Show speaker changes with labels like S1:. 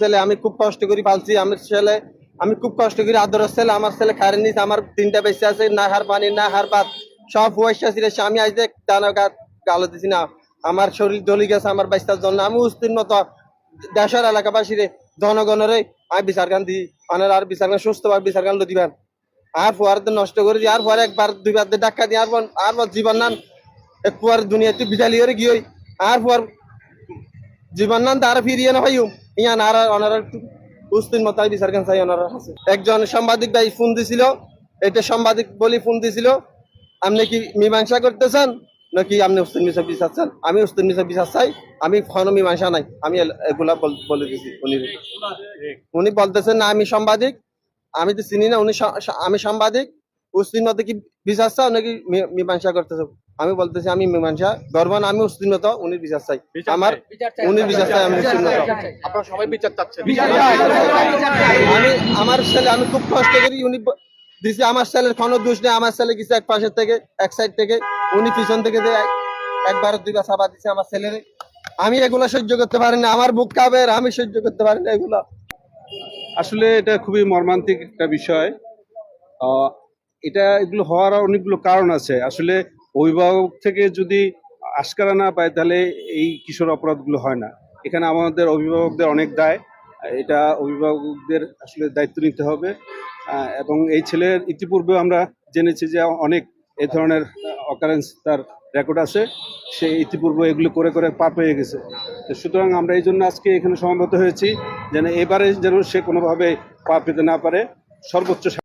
S1: ছেলে, আমি খুব কষ্ট করে পালছি। আমার ছেলে, আমি খুব কষ্ট করে। আদরের ছেলে, আমার ছেলে খারেন নিছে আমার তিনটা বেঁচে আছে, না হার পানি, না হার ভাত সব পয়সা ছিল আমি আজ দানা গালো দিছি না। আমার শরীর জ্বলি গেছে, আমার বাচ্চার জন্য। আমি উস্তির মতো দেশের এলাকাবাসীর জনগণের আমি বিচার গান দিই। অনেক আর বিচার গান সুস্থভাবে বিচার গান দিবেন আর ফুয়ার তো নষ্ট করে দিই, আর ফুয়ার একবার, দুইবার দিয়ে ডাক্কা দিই আর আর জীবন নান। এক ফুয়ার দুনিয়াতে বিজালি করে গিয়ে আর ফুয়ার জীবন নান তার ফিরিয়ে না ভাইও ইয়ান আর ওনারা একটু উস্তির মতো বিচার গান চাই ওনারা কাছে। একজন সাংবাদিক ভাই ফোন দিছিল, এটা সাংবাদিক বলি ফোন দিছিল। আপনি কি মীমাংসা করতেছেন? নাকি আপনি উস্তির মিশা বিচার চান আমি উস্তির মিশা বিচার চাই, আমি কোনো মীমাংসা নাই। আমি এগুলা বলে দিছি উনি। উনি বলতেছেন, না, আমি সাংবাদিক। আমি তো চিনি না, উনি আমি সাংবাদিক। উস্তির মতো কি বিচার চাও? নাকি মীমাংসা করতেছ? আমি বলতেছি আমি মীমাংসা গর্ব না আমি উস্তির মতো উনি বিচার চাই। আমার উনি বিচার চাই আমি উস্তির মতো
S2: আপনারা সবাই বিচার চাচ্ছেন।
S1: আমি আমার ছেলে আমি খুব কষ্ট করি উনি দিছে আমার ছেলের কোনো দোষ নেই আমার ছেলে কিছু এক পাশের থেকে এক সাইড থেকে উনি পিছন থেকে যে এক- একবার দুইবার সাবা দিছে আমার ছেলের। আমি এগুলা সহ্য করতে পারি না আমার বুক কাবে আমি সহ্য করতে পারি না এগুলা।
S3: আসলে এটা খুবই মর্মান্তিক একটা বিষয়। আহ, এটা এগুলো হওয়ার অনেকগুলো কারণ আছে। আসলে অভিভাবক থেকে যদি আশকারা না পায়, তাহলে এই কিশোর অপরাধগুলো হয় না। এখানে আমাদের অভিভাবকদের অনেক দায়। এটা অভিভাবকদের আসলে দায়িত্ব নিতে হবে। এবং এই ছেলের ইতিপূর্বে আমরা জেনেছি যে অনেক এ ধরনের অকারেন্স তার রেকর্ড আছে। সে ইতিপূর্বে এগুলো করে করে পা পেয়ে গেছে। তো সুতরাং আমরা এই জন্য আজকে এখানে সমবেত হয়েছি, যেন এবারে যেন সে কোনোভাবে পা পেতে না পারে। সর্বোচ্চ